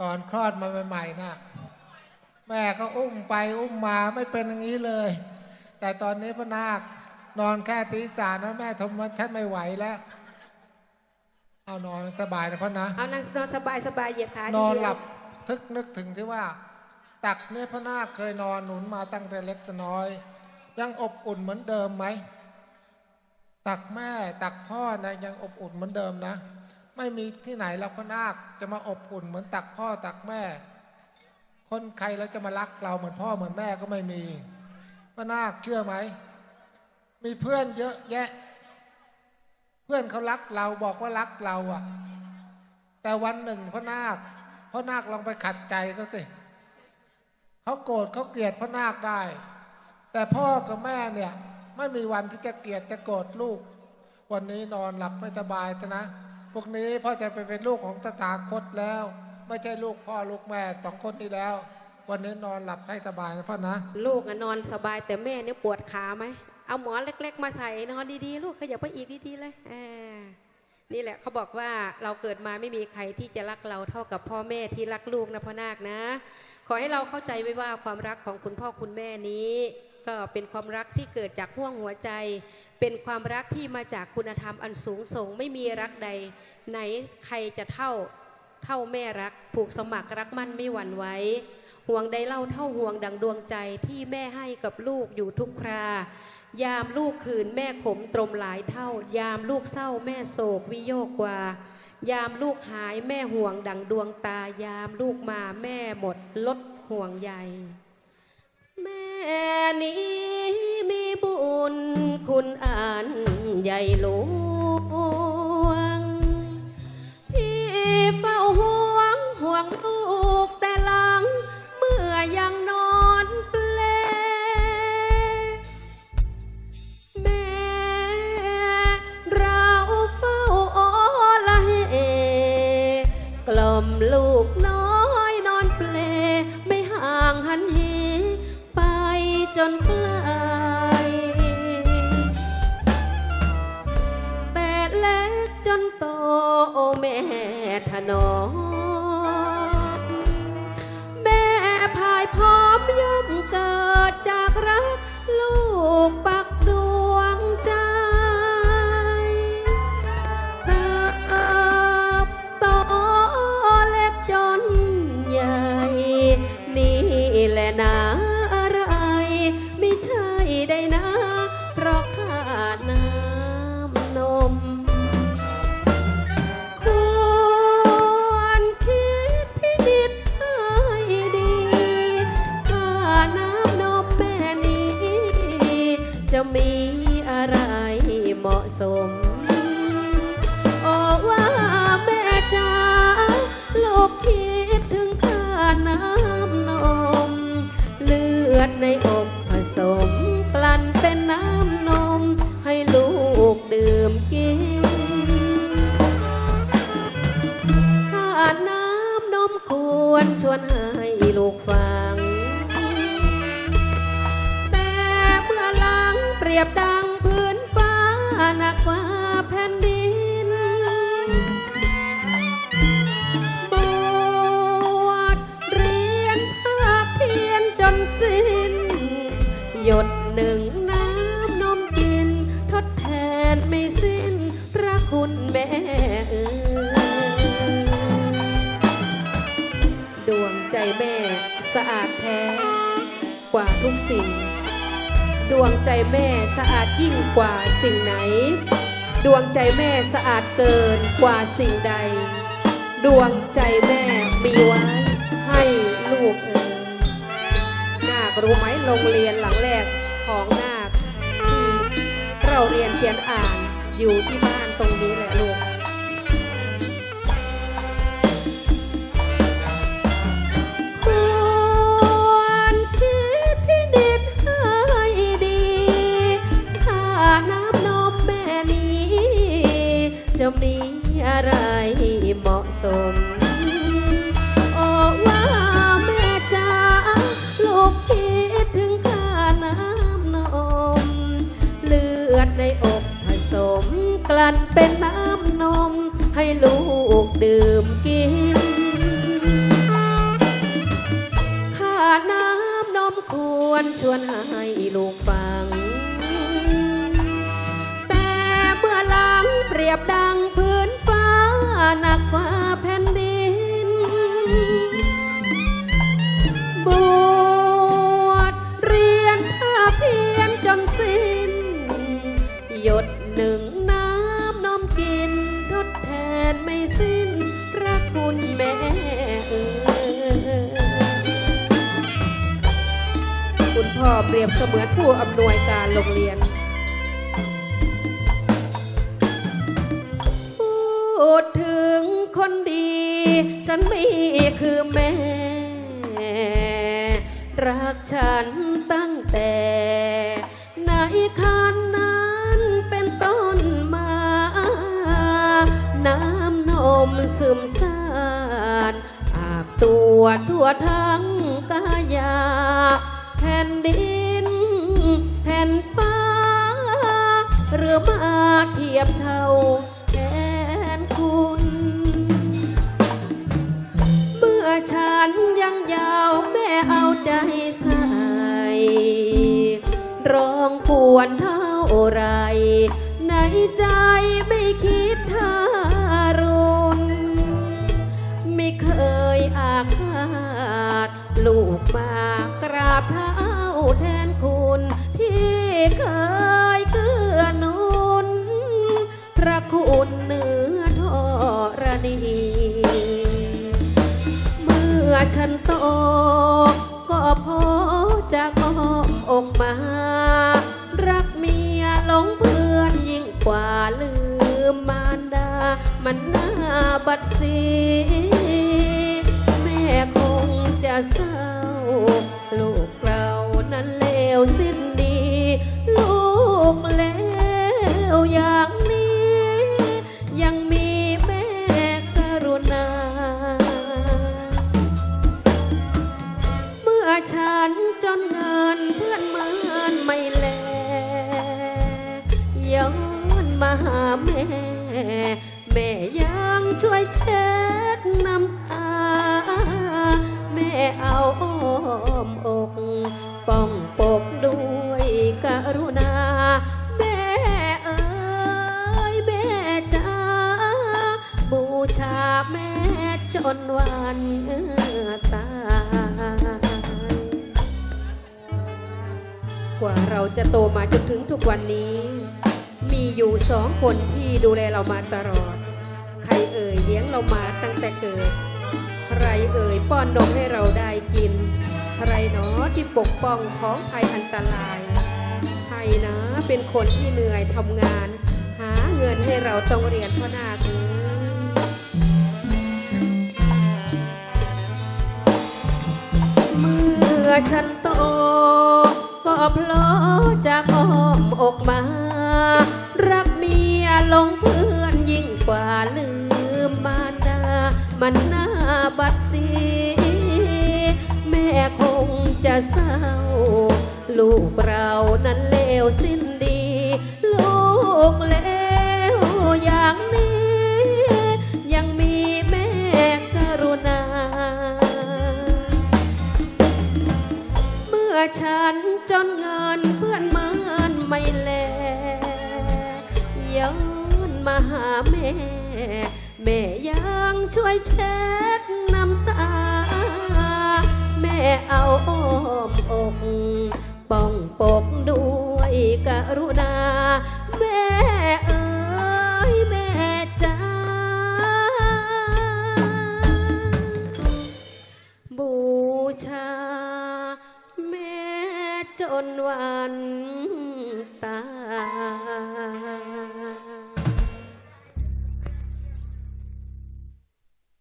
ตอนคลอดมาใหม่ๆนะแม่ก็อุ้มไปอุ้มมาไม่เป็นอย่างนี้เลย แต่ตอนนี้พระนาคนอนแค่ตีสามนะแม่ทนมันแทบไม่ไหวแล้วเอานอนสบายนะพ่อนะเอานั่งนอนสบายสบายเหยียดขานอนทีเดียวหลับทึกนึกถึงที่ว่า ตักเนี่ยพระนาคเคยนอนหนุนมาตั้งแต่เล็กแต่น้อย ยังอบอุ่นเหมือนเดิมไหมตักแม่ตักพ่อนะยังอบอุ่นเหมือนเดิมนะ ไม่มีที่ไหนเราพระนาคจะมาอบอุ่นเหมือนตักพ่อตักแม่ คนใครแล้วจะมารักเราเหมือนพ่อเหมือนแม่ก็ไม่มีพระนาคเชื่อไหม มีเพื่อนเยอะแยะ เพื่อนเขารักเราบอกว่ารักเราอะแต่วันหนึ่งพระนาคพระนาคลองไปขัดใจเขาสิเขาโกรธเขาเกลียดพระนาคได้ แต่พ่อกับแม่เนี่ย ไม่มีวันที่จะเกลียดจะโกรธลูก วันนี้นอนหลับไม่สบายซะนะ พวกนี้พ่อจะไปเป็นลูกของตถาคตแล้ว ไม่ใช่ลูกพ่อลูกแม่สองคนนี้แล้ว วันนี้นอนหลับให้สบายนะพ่อนะ ลูกอะนอนสบายแต่แม่เนี่ยปวดขาไหม เอาหมอนเล็ก ๆ มาใส่นอนดีๆ ลูกขยับไปอีกดีๆเลยอ่านี่แหละเขาบอกว่าเราเกิดมาไม่มีใครที่จะรักเราเท่ากับพ่อแม่ที่รักลูกนะพ่อนาคนะ ขอให้เราเข้าใจไว้ว่าความรักของคุณพ่อคุณแม่นี้ ก็เป็นความรักที่เกิดจากห่วงหัวใจ เป็นความรักที่มาจากคุณธรรมอันสูงส่ง ไม่มีรักใด ไหนใครจะเท่าเท่าแม่รัก ผูกสมัครรักมั่นไม่หวั่นไหวห่วงใดเล่าเท่าห่วงดังดวงใจที่แม่ให้กับลูกอยู่ทุกครายามลูกคืนแม่ขมตรมหลายเท่า ยามลูกเศร้าแม่โศกวิโยกกว่า ยามลูกหายแม่ห่วงดังดวงตา ยามลูกมาแม่หมดลดห่วงใยแม่ นี้มีบุญคุณอันใหญ่หลวง พี่เฝ้าห่วงห่วงลูกแต่ละ แม่ถนอมแม่พายพร้อมย่อมเกิดจากรักลูกปัำนม เลือดในอกผสม กลั่นเป็นน้ำนม ให้ลูกดื่มกินถ้าน้ำนมควรชวนให้ลูกฟัง แต่เมื่อลังเปรียบดัง น้ำนมกิน ทดแทนไม่สิ้น พระคุณแม่เอ่ยดวงใจแม่สะอาดแท้ กว่าทุกสิ่ง ดวงใจแม่สะอาดยิ่งกว่าสิ่งไหน ดวงใจแม่สะอาดเกินกว่าสิ่งใด ดวงใจแม่มีไว้ให้ลูกเอ๋ยนาครู้ไหมโรงเรียนหลังแรก ของนาคที่เราเรียนเขียนอ่านอยู่ที่บ้านตรงนี้แหละลูกควรคิดพินิจให้ดีถ้าน้ำนมแม่นี้จะมีอะไรเหมาะสม ลั่นเป็นน้ำนม ให้ลูกดื่มกิน ข้าน้ำนมควรชวนให้ลูกฟัง แต่เมื่อหลังเปรียบดังพื้นฟ้าหนักกว่าแผ คุณแม่คุณพ่อเปรียบเสมือนผู้อำนวยการโรงเรียนพูดถึงคนดี ฉันมีคือแม่ รักฉันตั้งแต่ในคันนั้นเป็นต้นมา น้ำนมซึมซา ตัวทั่วทั้งกายา แผ่นดิน แผ่นฟ้า หรือมาเทียบเท่าแทนคุณ เมื่อฉันยังยาวแม่เอาใจใส่ร้องกวนเท่าไร ในใจไม่คิด ลูกมากราบเท้าแทนคุณที่เคยเกื้อหนุนพระคุณเหนือทรณีเมื่อฉันโตก็พอจะอ้อมอกมา รักเมียหลงเพื่อนยิ่งกว่าลืมมารดา มันน่าบัดสีแม่ จะเศร้า ลูกเรานั้นเลวสิ้นดี ลูกเลวอย่างนี้ ยังมีแม่กรุณา เมื่อฉันจนเงินเพื่อนเมือนไม่แลย้อนมาหาแม่ แม่ยังช่วยเช็ดน้ำตา เอาอ้อมอกป้องปกด้วยกรุณา แม่เอ๋ยแม่จ้าบูชาแม่จนวันตายกว่าเราจะโตมาจนถึงทุกวันนี้ มีอยู่สองคนที่ดูแลเรามาตลอด ใครเอ่ยเลี้ยงเรามาตั้งแต่เกิด ป้อนนมให้เราได้กินใครเนาะที่ปกป้องของภัยอันตรายใครนะเป็นคนที่เหนื่อยทำงาน หาเงินให้เราต้องเรียนพ่อนาคเอ้ยเมื่อฉันโตก็เพราะจากอ้อมอกมา รักเมียลงเพื่อนยิ่งกว่าลืมมารดา มันน่าบัดสีแม่คงจะเศร้า ลูกเรานั้นเลวสิ้นดี ลูกเลวอย่างนี้ ยังมีแม่กรุณา เมื่อฉันจนเงินเพื่อนเมือนไม่แลย้อนมาหาแม่ แม่ยังช่วยเช็ดน้ำตา แม่เอาอ้อมอกป้องปกด้วยกรุณา แม่